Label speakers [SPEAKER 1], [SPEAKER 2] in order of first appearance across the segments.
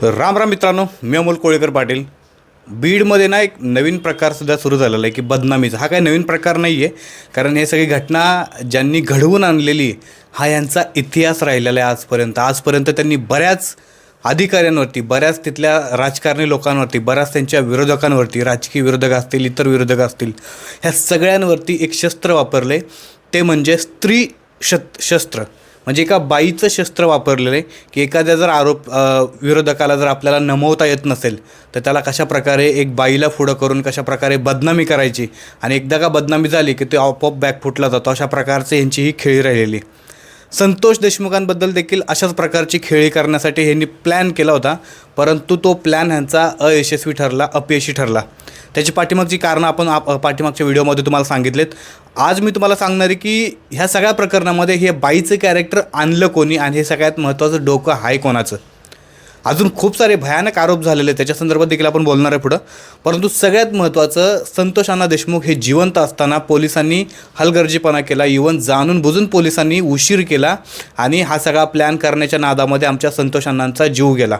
[SPEAKER 1] तर राम राम मित्रांनो मी अमोल कोळेकर पाटील. बीडमध्ये ना एक नवीन प्रकारसुद्धा सुरू झालेला आहे की बदनामीचा. हा काही नवीन प्रकार नाही आहे कारण हे सगळी घटना ज्यांनी घडवून आणलेली हा यांचा इतिहास राहिलेला आहे आजपर्यंत. आजपर्यंत त्यांनी बऱ्याच अधिकाऱ्यांवरती बऱ्याच तिथल्या राजकारणी लोकांवरती बऱ्याच त्यांच्या विरोधकांवरती राजकीय विरोधक असतील इतर विरोधक असतील ह्या सगळ्यांवरती एक शस्त्र वापरले ते म्हणजे स्त्री शत शस्त्र. म्हणजे एका बाईचं शस्त्र वापरलेलं आहे की एखाद्या जर आरोप विरोधकाला जर आपल्याला नमवता येत नसेल तर त्याला कशा प्रकारे एक बाईला पुढं करून कशा प्रकारे बदनामी करायची? आणि एकदा का बदनामी झाली की ते आपोआप बॅक फुटला जातो अशा प्रकारचे यांची ही खेळी राहिलेली. संतोष देशमुखांबद्दल देखील अशाच प्रकारची खेळी करण्यासाठी ह्यांनी प्लॅन केला होता परंतु तो प्लॅन ह्यांचा अयशस्वी ठरला अपयशी ठरला. त्याची पाठीमागची कारणं आपण आप पाठीमागच्या व्हिडिओमध्ये तुम्हाला सांगितलेत. आज मी तुम्हाला सांगणार आहे की ह्या सगळ्या प्रकरणामध्ये हे बाईचं कॅरेक्टर आणलं कोणी आणि हे सगळ्यात महत्त्वाचं डोकं आहे कोणाचं? अजून खूप सारे भयानक आरोप झालेले आहेत. त्याच्या संदर्भात देखील आपण बोलणार आहे पुढं. परंतु सगळ्यात महत्त्वाचं संतोष अण्णा देशमुख हे जिवंत असताना पोलिसांनी हलगर्जीपणा केला. इवन जाणून बुजून पोलिसांनी उशीर केला आणि हा सगळा प्लॅन करण्याच्या नादामध्ये आमच्या संतोष अण्णांचा जीव गेला.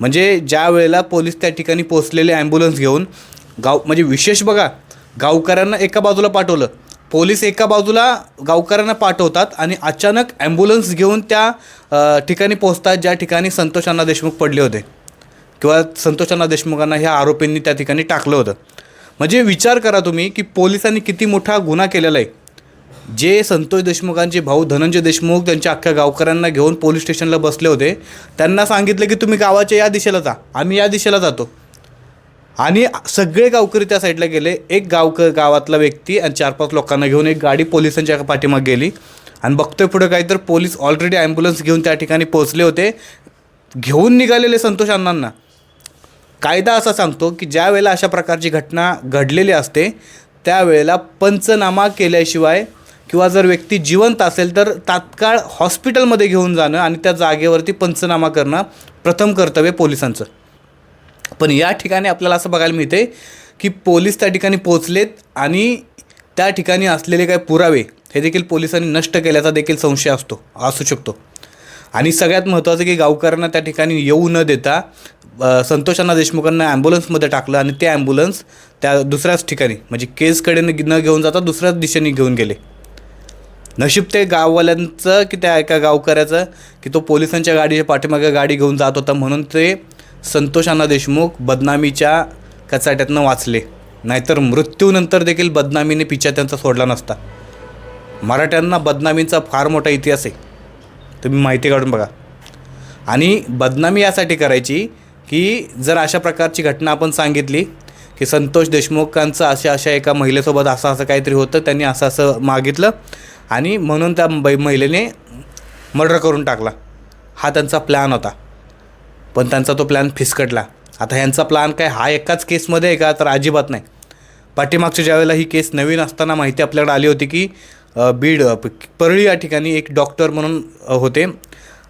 [SPEAKER 1] म्हणजे ज्या वेळेला पोलीस त्या ठिकाणी पोचलेले ॲम्ब्युलन्स घेऊन गाव म्हणजे विशेष बघा गावकऱ्यांना एका बाजूला पाठवलं. पोलीस एका बाजूला गावकऱ्यांना पाठवतात आणि अचानक ॲम्ब्युलन्स घेऊन त्या ठिकाणी पोहोचतात ज्या ठिकाणी संतोष अण्णा देशमुख पडले होते. किंवा संतोष अण्णा देशमुखांना ह्या आरोपींनी त्या ठिकाणी टाकलं होतं. म्हणजे विचार करा तुम्ही की पोलिसांनी किती मोठा गुन्हा केलेला आहे. जे संतोष देशमुखांचे भाऊ धनंजय देशमुख त्यांच्या अख्ख्या गावकऱ्यांना घेऊन पोलीस स्टेशनला बसले होते त्यांना सांगितलं की तुम्ही गावाच्या या दिशेला जा आम्ही या दिशेला जातो. आणि सगळे गावकरी त्या साईडला गेले. एक गावक गावातला व्यक्ती आणि चार पाच लोकांना घेऊन एक गाडी पोलिसांच्या पाठीमाग गेली. आणि बघतोय पुढं काही तर पोलीस ऑलरेडी ॲम्ब्युलन्स घेऊन त्या ठिकाणी पोहोचले होते. घेऊन निघालेले संतोष अण्णांना. कायदा असा सांगतो की ज्या वेळेला अशा प्रकारची घटना घडलेली असते त्यावेळेला पंचनामा केल्याशिवाय किंवा जर व्यक्ती जिवंत असेल तर तात्काळ हॉस्पिटलमध्ये घेऊन जाणं आणि त्या जागेवरती पंचनामा करणं प्रथम कर्तव्य पोलिसांचं. पण या ठिकाणी आपल्याला असं बघायला मिळते की पोलीस त्या ठिकाणी पोचलेत आणि त्या ठिकाणी असलेले काही पुरावे हे देखील पोलिसांनी नष्ट केल्याचा देखील संशय असतो असू शकतो. आणि सगळ्यात महत्त्वाचं की गावकऱ्यांना त्या ठिकाणी येऊ न देता संतोषांना देशमुखांना ॲम्ब्युलन्समध्ये टाकलं आणि ते ॲम्ब्युलन्स त्या दुसऱ्याच ठिकाणी म्हणजे केसकडे न न घेऊन जाता दुसऱ्याच दिशेने घेऊन गेले. नशीब ते गाववाल्यांचं की त्या एका गावकऱ्याचं की तो पोलिसांच्या गाडीच्या पाठीमागे गाडी घेऊन जात होता म्हणून ते संतोष अण्णा देशमुख बदनामीच्या कचाट्यातनं वाचले. नाहीतर मृत्यूनंतर देखील बदनामीने पिछा त्यांचा सोडला नसता. मराठ्यांना बदनामीचा फार मोठा इतिहास आहे. तुम्ही माहिती काढून बघा. आणि बदनामी यासाठी करायची की जर अशा प्रकारची घटना आपण सांगितली की संतोष देशमुखांचं अशा अशा एका महिलेसोबत असं असं काहीतरी होतं त्यांनी असं असं मागितलं आणि म्हणून त्या बै महिलेने मर्डर करून टाकला. हा त्यांचा प्लॅन होता. पण त्यांचा तो प्लॅन फिसकटला. आता ह्यांचा प्लॅन काय हा एकाच केसमध्ये आहे का? तर अजिबात नाही. पाठीमागच्या ज्यावेळेला ही केस नवीन असताना माहिती आपल्याकडे आली होती की बीड परळी या ठिकाणी एक डॉक्टर म्हणून होते.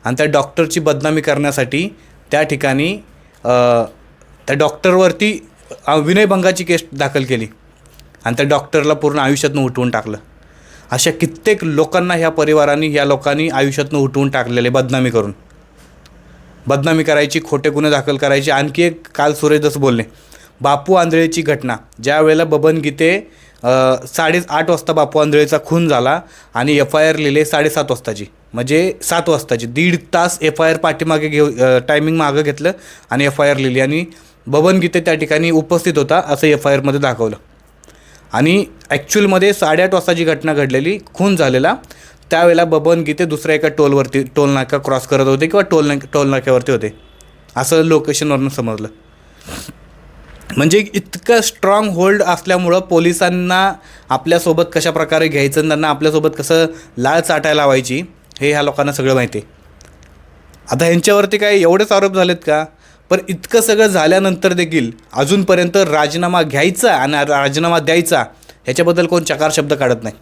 [SPEAKER 1] आणि त्या डॉक्टरची बदनामी करण्यासाठी त्या ठिकाणी त्या डॉक्टरवरती विनयभंगाची केस दाखल केली. आणि त्या डॉक्टरला पूर्ण आयुष्यातनं उठवून टाकलं. अशा कित्येक लोकांना ह्या परिवारांनी ह्या लोकांनी आयुष्यातनं उठवून टाकलेले बदनामी करून. बदनामी करायची खोटे गुन्हे दाखल करायचे. आणखी एक काल सुरेशदास बोलणे बोलले बापू आंधळेची घटना. ज्या वेळेला बबन गीते साडे आठ वाजता बापू आंधळेचा खून झाला आणि एफ आय आर लिहिले साडेसात वाजताची. म्हणजे सात वाजताची. दीड तास एफ आय आर पाठीमागे घेऊ टायमिंग मागं घेतलं आणि एफ आय आर लिहिली. आणि बबन गीते त्या ठिकाणी उपस्थित होता असं एफ आय आरमध्ये दाखवलं. आणि ॲक्च्युअलमध्ये साडेआठ वाजताची घटना घडलेली. खून झालेला. त्यावेळेला बबन गीते दुसऱ्या एका टोलवरती टोल नाका क्रॉस करत होते किंवा टोल नाक टोल नाक्यावरती होते. असं लोकेशनवरून समजलं. म्हणजे इतकं स्ट्रॉंग होल्ड असल्यामुळं पोलिसांना आपल्यासोबत कशा प्रकारे घ्यायचं आणि त्यांना आपल्यासोबत कसं लाळ चाटायला लावायची हे ह्या लोकांना सगळं माहिती आहे. आता ह्यांच्यावरती काय एवढेच आरोप झालेत का? पण इतकं सगळं झाल्यानंतर देखील अजूनपर्यंत राजीनामा घ्यायचा आणि राजीनामा द्यायचा ह्याच्याबद्दल कोण चकार शब्द काढत नाही.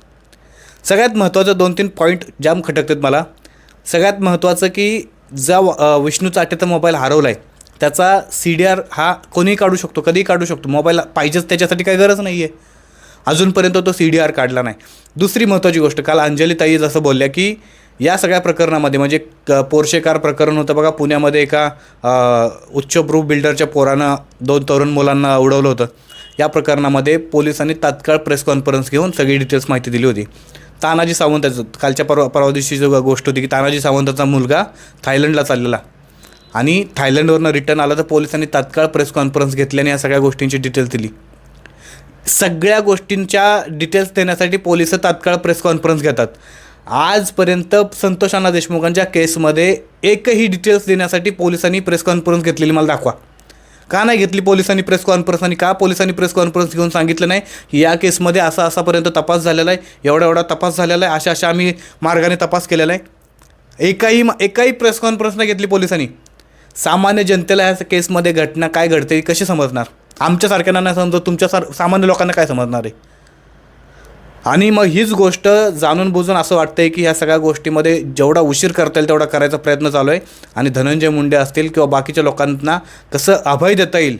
[SPEAKER 1] सगळ्यात महत्त्वाचं दोन तीन पॉईंट जाम खटकतात मला. सगळ्यात महत्त्वाचं की जा विष्णू चाटेचा मोबाईल हरवला आहे त्याचा सी डी आर हा कोणीही काढू शकतो कधीही काढू शकतो. मोबाईल पाहिजेच त्याच्यासाठी काही गरज नाही आहे अजूनपर्यंत तो सी डी आर काढला नाही. दुसरी महत्त्वाची गोष्ट काल अंजली ताई जसं बोलल्या की या सगळ्या प्रकरणामध्ये म्हणजे क पोर्शेकार प्रकरण होतं बघा पुण्यामध्ये एका अ, उच्चभ्रू बिल्डरच्या पोरानं दोन तरुण मुलांना उडवलं होतं. या प्रकरणामध्ये पोलिसांनी तात्काळ प्रेस कॉन्फरन्स घेऊन सगळी डिटेल्स माहिती दिली होती. तानाजी सावंताचं कालच्या परवा परवा दिवशी जो गोष्ट होती की तानाजी सावंताचा मुलगा थायलंडला चाललेला. आणि थायलंडवरनं रिटर्न आला तर पोलिसांनी तात्काळ प्रेस कॉन्फरन्स घेतल्याने या सगळ्या गोष्टींची डिटेल्स दिली. सगळ्या गोष्टींच्या डिटेल्स देण्यासाठी पोलीस तात्काळ प्रेस कॉन्फरन्स घेतात. आजपर्यंत संतोष अण्णा देशमुखांच्या केसमध्ये एकही डिटेल्स देण्यासाठी पोलिसांनी प्रेस कॉन्फरन्स घेतलेली मला दाखवा. का नाही घेतली पोलिसांनी प्रेस कॉन्फरन्स आणि का पोलिसांनी प्रेस कॉन्फरन्स घेऊन सांगितलं नाही? या केसमध्ये असा असापर्यंत तपास झालेला आहे. एवढा एवढा तपास झालेला आहे. अशा अशा आम्ही मार्गाने तपास केलेला आहे. एकाही एकाही प्रेस कॉन्फरन्स नाही घेतली पोलिसांनी. सामान्य जनतेला ह्या केसमध्ये घटना काय घडते कशी समजणार? आमच्यासारख्यांना नाही समजत. तुमच्या सार सामान्य लोकांना काय समजणार आहे? आणि मग हीच गोष्ट जाणून बुजून असं वाटतंय की ह्या सगळ्या गोष्टीमध्ये जेवढा उशीर करता येईल तेवढा करायचा प्रयत्न चालू आहे. आणि धनंजय मुंडे असतील किंवा बाकीच्या लोकांना कसं अभय देता येईल.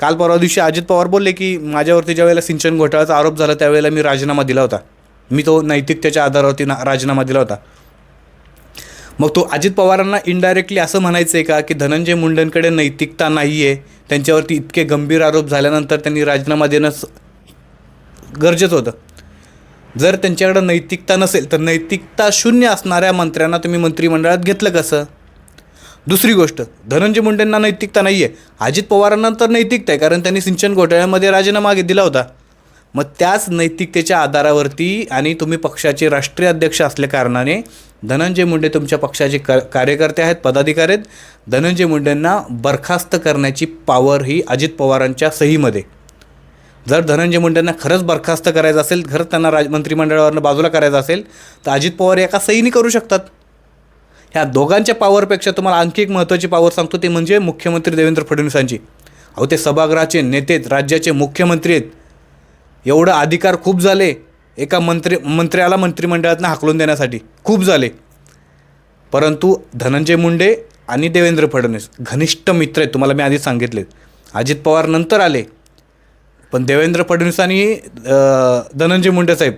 [SPEAKER 1] काल परवा दिवशी अजित पवार बोलले की माझ्यावरती ज्यावेळेला सिंचन घोटाळ्याचा आरोप झाला त्यावेळेला मी राजीनामा दिला होता. मी तो नैतिकतेच्या आधारावरती ना राजीनामा दिला होता. मग तो अजित पवारांना इनडायरेक्टली असं म्हणायचं आहे का की धनंजय मुंडेंकडे नैतिकता नाही आहे त्यांच्यावरती इतके गंभीर आरोप झाल्यानंतर त्यांनी राजीनामा देणं गरजेचं होतं. जर त्यांच्याकडं नैतिकता नसेल तर नैतिकता शून्य असणाऱ्या मंत्र्यांना तुम्ही मंत्रिमंडळात घेतलं कसं? दुसरी गोष्ट धनंजय मुंडेंना नैतिकता नाही आहे अजित पवारांना तर नैतिकता आहे कारण त्यांनी सिंचन घोटाळ्यामध्ये राजीनामा दिला होता. मग त्याच नैतिकतेच्या आधारावरती आणि तुम्ही पक्षाचे राष्ट्रीय अध्यक्ष असल्या कारणाने धनंजय मुंडे तुमच्या पक्षाचे क कार्यकर्ते आहेत पदाधिकारी आहेत. धनंजय मुंडेंना बरखास्त करण्याची पॉवर ही अजित पवारांच्या सहीमध्ये. जर धनंजय मुंडेंना खरंच बरखास्त करायचं असेल खरंच त्यांना राज मंत्रिमंडळावरनं बाजूला करायचं असेल तर अजित पवार एका सहीनी करू शकतात. ह्या दोघांच्या पॉवरपेक्षा तुम्हाला आणखी एक महत्त्वाची पॉवर सांगतो ते म्हणजे मुख्यमंत्री देवेंद्र फडणवीसांची. अहो ते सभागृहाचे नेते राज्याचे मुख्यमंत्री आहेत. एवढं अधिकार खूप झाले एका मंत्री मंत्र्याला मंत्रिमंडळातनं हाकलून देण्यासाठी. खूप झाले. परंतु धनंजय मुंडे आणि देवेंद्र फडणवीस घनिष्ठ मित्र आहेत तुम्हाला मी आधी सांगितले अजित पवार नंतर आले. पण देवेंद्र फडणवीस आणि धनंजय मुंडे साहेब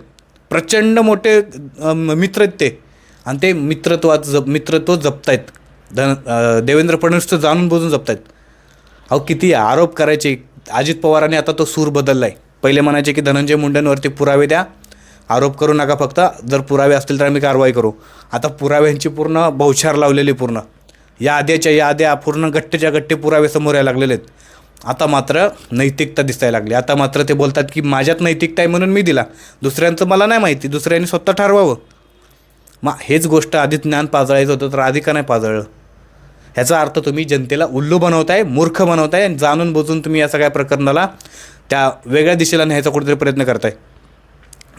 [SPEAKER 1] प्रचंड मोठे मित्र आहेत ते. आणि ते मित्रत्वात जप मित्रत्व जपतायत. धन देवेंद्र फडणवीस तर जाणून बुजून जपतायत. अहो किती आरोप करायचे. अजित पवारांनी आता तो सूर बदलला आहे पहिले म्हणायचे की धनंजय मुंडेंवरती पुरावे द्या. आरोप करू नका फक्त. जर पुरावे असतील तर आम्ही कारवाई करू. आता पुराव्यांची पूर्ण बौछार लावलेली पूर्ण. या आद्याच्या या आद्या पूर्ण गट्टेच्या गट्टे पुरावे समोर यायला लागलेले आहेत. आता मात्र नैतिकता दिसायला लागली. आता मात्र ते बोलतात की माझ्यात नैतिकता आहे म्हणून मी दिला. दुसऱ्यांचं मला नाही माहिती. दुसऱ्यांनी स्वतः ठरवावं. मग हेच गोष्ट आधी ज्ञान पाजळायचं होतं तर आधी का नाही पाजळलं? ह्याचा अर्थ तुम्ही जनतेला उल्लू बनवताय मूर्ख बनवताय आणि जाणून बुजून तुम्ही या सगळ्या प्रकरणाला त्या वेगळ्या दिशेला न्यायचा कुठेतरी प्रयत्न करताय.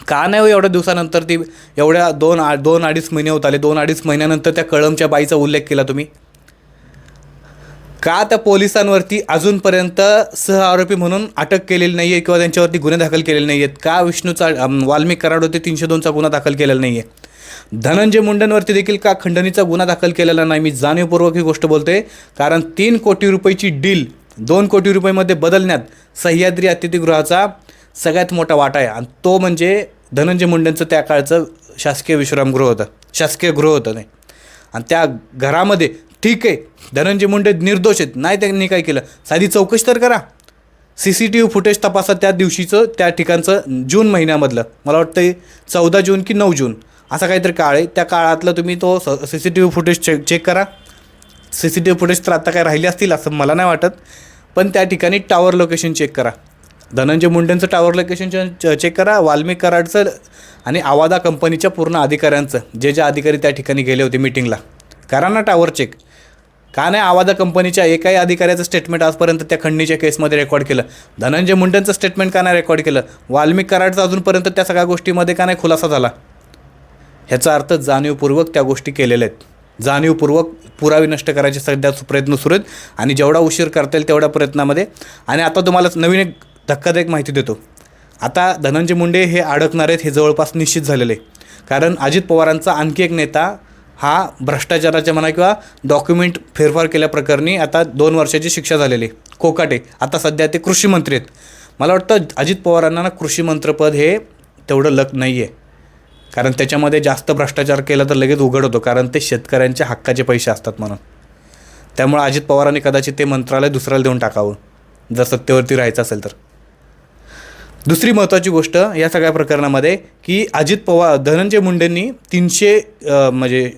[SPEAKER 1] का नाही हो एवढ्या दिवसानंतर ती एवढ्या दोन आ दोन अडीच महिने होत आले. दोन अडीच महिन्यानंतर त्या कळमच्या बाईचा उल्लेख केला तुम्ही? का त्या पोलिसांवरती अजूनपर्यंत सह आरोपी म्हणून अटक केलेली नाही आहे किंवा त्यांच्यावरती गुन्हे दाखल केलेले नाही आहेत का विष्णूचा वाल्मिक कराड होते तीनशे दोनचा गुन्हा दाखल केलेला नाही आहे धनंजय मुंडेंवरती देखील का खंडणीचा गुन्हा दाखल केलेला नाही? मी जाणीवपूर्वक ही गोष्ट बोलते. कारण तीन कोटी रुपयाची डील दोन कोटी रुपयामध्ये बदलण्यात सह्याद्री अतिथीगृहाचा सगळ्यात मोठा वाटा आहे. आणि तो म्हणजे धनंजय मुंडेंचं त्या काळचं शासकीय विश्रामगृह होतं. शासकीय गृह होतं नाही आणि त्या घरामध्ये ठीक आहे. धनंजय मुंडे निर्दोष आहेत. नाही त्यांनी काय केलं? साधी चौकशी तर करा. C C T V footage तपासा त्या दिवशीचं त्या ठिकाणचं जून महिन्यामधलं. मला वाटतं चौदा जून की नऊ जून. असा काहीतरी काळ आहे. त्या काळातलं तुम्ही तो C C T V footage check check करा. C C T V footage तर आता काय राहिले असतील असं मला नाही वाटत. पण त्या ठिकाणी टावर लोकेशन चेक करा. धनंजय मुंडेंचं टावर लोकेशन च- चेक करा. वाल्मिक कराडचं आणि आवादा कंपनीच्या पूर्ण अधिकाऱ्यांचं. जे जे अधिकारी त्या ठिकाणी गेले होते मिटिंगला करा ना टावर चेक का नाही आवादा कंपनीच्या एकाही अधिकाऱ्याचं स्टेटमेंट आजपर्यंत त्या खंडणीच्या केसमध्ये रेकॉर्ड केलं. धनंजय मुंडेंचं स्टेटमेंट का नाही रेकॉर्ड केलं? वाल्मिक कराडचं अजूनपर्यंत त्या सगळ्या गोष्टीमध्ये का नाही खुलासा झाला? ह्याचा अर्थ जाणीवपूर्वक त्या गोष्टी केलेल्या आहेत. जाणीवपूर्वक पुरावे नष्ट करायचे सध्या प्रयत्न सुरू आहेत आणि जेवढा उशीर करता येईल तेवढ्या प्रयत्नामध्ये. आणि आता तुम्हाला नवीन एक धक्कादायक माहिती देतो. आता धनंजय मुंडे हे अडकणार आहेत हे जवळपास निश्चित झालेले आहे. कारण अजित पवारांचा आणखी एक नेता हा भ्रष्टाचाराच्या म्हणा किंवा डॉक्युमेंट फेरफार केल्याप्रकरणी आता दोन वर्षाची शिक्षा झालेली आहे. कोकाटे आता सध्या ते कृषी मंत्री आहेत. मला वाटतं अजित पवारांना ना कृषीमंत्रपद हे तेवढं लक नाही आहे कारण त्याच्यामध्ये जास्त भ्रष्टाचार केला तर लगेच उघड होतो कारण ते शेतकऱ्यांच्या हक्काचे पैसे असतात म्हणून. त्यामुळे अजित पवारांनी कदाचित ते मंत्रालय दुसऱ्याला देऊन टाकावं जर सत्तेवरती राहायचं असेल तर. दुसरी महत्त्वाची गोष्ट या सगळ्या प्रकरणामध्ये की अजित पवार धनंजय मुंडेंनी तीनशे म्हणजे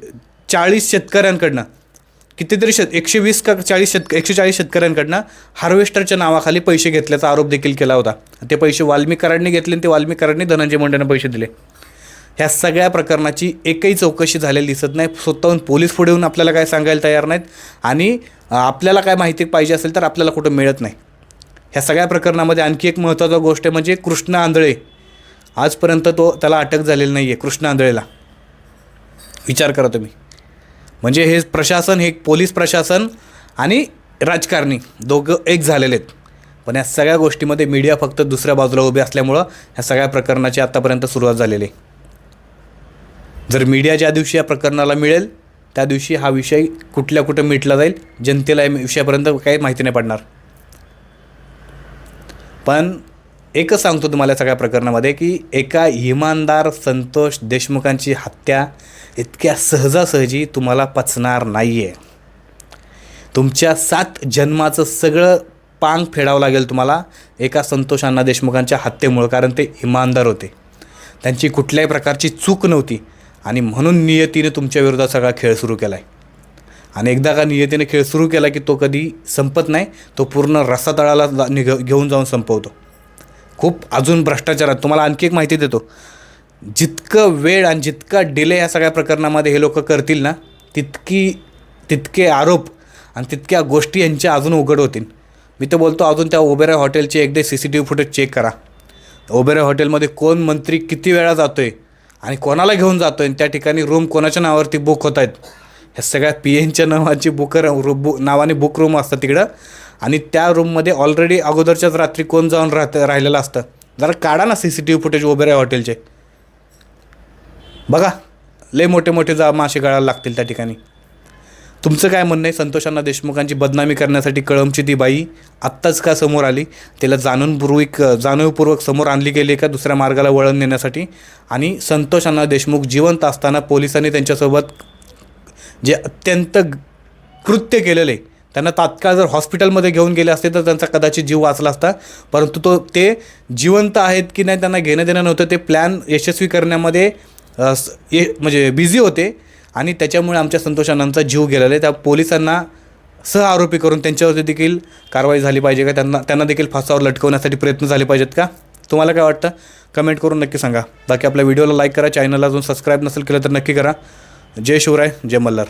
[SPEAKER 1] चाळीस शेतकऱ्यांकडनं कितीतरी शेत एकशे वीस का चाळीस शेतक एकशे चाळीस शेतकऱ्यांकडनं हार्वेस्टरच्या नावाखाली पैसे घेतल्याचा आरोप देखील केला होता. ते पैसे वाल्मी घेतले आणि ते वाल्मी धनंजय मुंडेंना पैसे दिले. ह्या सगळ्या प्रकरणाची एकही चौकशी झालेली दिसत नाही. स्वतःहून पोलीस पुढे येऊन आपल्याला काय सांगायला तयार नाहीत आणि आपल्याला काय माहिती पाहिजे असेल तर आपल्याला कुठं मिळत नाही. ह्या सगळ्या प्रकरणामध्ये आणखी एक महत्त्वाचा गोष्ट म्हणजे कृष्ण आंधळे. आजपर्यंत तो त्याला अटक झालेली नाही आहे कृष्ण आंधळेला. विचार करा तुम्ही. म्हणजे हे प्रशासन हे पोलीस प्रशासन आणि राजकारणी दोघं एक झालेले आहेत. पण या सगळ्या गोष्टीमध्ये मीडिया फक्त दुसऱ्या बाजूला उभे असल्यामुळं ह्या सगळ्या प्रकरणाची आत्तापर्यंत सुरुवात झालेली आहे. जर मीडिया ज्या दिवशी या प्रकरणाला मिळेल त्या दिवशी हा विषय कुठल्या कुठं मिटला जाईल जनतेला या विषयापर्यंत काही माहिती नाही पडणार. पण एकच सांगतो तुम्हाला सगळ्या प्रकरणामध्ये की एका इमानदार संतोष देशमुखांची हत्या इतक्या सहजासहजी तुम्हाला पचणार नाही आहे तुमच्या सात जन्माचं सगळं पांग फेडावं लागेल तुम्हाला एका संतोष अण्णा देशमुखांच्या हत्येमुळं कारण ते इमानदार होते. त्यांची कुठल्याही प्रकारची चूक नव्हती आणि म्हणून नियतीने तुमच्या विरोधात सगळा खेळ सुरू केला आहे आणि एकदा का नियतीने खेळ सुरू केला की तो कधी संपत नाही तो पूर्ण रसातळाला जा- निघ घेऊन जाऊन संपवतो. खूप अजून भ्रष्टाचार आहे तुम्हाला आणखी एक माहिती देतो. जितकं वेळ आणि जितका डिले या सगळ्या प्रकरणामध्ये हे लोक करतील ना तितकी तितके आरोप आणि तितक्या गोष्टी यांच्या अजून उघड होतील. मी तर बोलतो अजून त्या ओबेरा हॉटेलचे एकदा C C T V footage check करा. ओबेरा हॉटेलमध्ये कोण मंत्री किती वेळा जातो आहे आणि कोणाला घेऊन जातो आहे त्या ठिकाणी रूम कोणाच्या नावावरती बुक होत आहेत ह्या सगळ्या पी एनच्या नावाची बुक रू बु नावाने बुक रूम असतात तिकडं. आणि त्या रूममध्ये ऑलरेडी अगोदरच्याच रात्री कोण जाऊन राहत राहिलेलं असतं. जरा काढा ना C C T V footage ओबेरा हॉटेलचे बघा लय मोठे मोठे जा मासे गळायला लागतील त्या ठिकाणी. तुमचं काय म्हणणं आहे? संतोषांना देशमुखांची बदनामी करण्यासाठी कळमची ती बाई आत्ताच का समोर आली? तिला जाणूनपूर्वक जाणीवपूर्वक समोर आणली गेली का? दुसऱ्या मार्गाला वळण नेण्यासाठी. आणि संतोषांना देशमुख जिवंत असताना पोलिसांनी त्यांच्यासोबत जे अत्यंत कृत्य केलेलं आहे त्यांना तात्काळ जर हॉस्पिटलमध्ये घेऊन गेले असते तर त्यांचा कदाचित जीव वाचला असता. परंतु तो ते जिवंत आहेत की नाही त्यांना घेणं देणं नव्हतं. ते प्लॅन यशस्वी करण्यामध्ये ये म्हणजे बिझी होते आणि त्याच्यामुळे आमच्या संतोषांनांचा जीव गेलेला आहे. त्या पोलिसांना सह आरोपी करून त्यांच्यावरती देखील कारवाई झाली पाहिजे का? त्यांना त्यांना देखील फासावर लटकवण्यासाठी प्रयत्न झाले पाहिजेत का? तुम्हाला काय वाटतं? कमेंट करून नक्की सांगा. बाकी आपल्या व्हिडिओला लाईक करा. चॅनलला अजून सबस्क्राईब नसेल केलं तर नक्की करा. जय शिवराय जय मल्हार.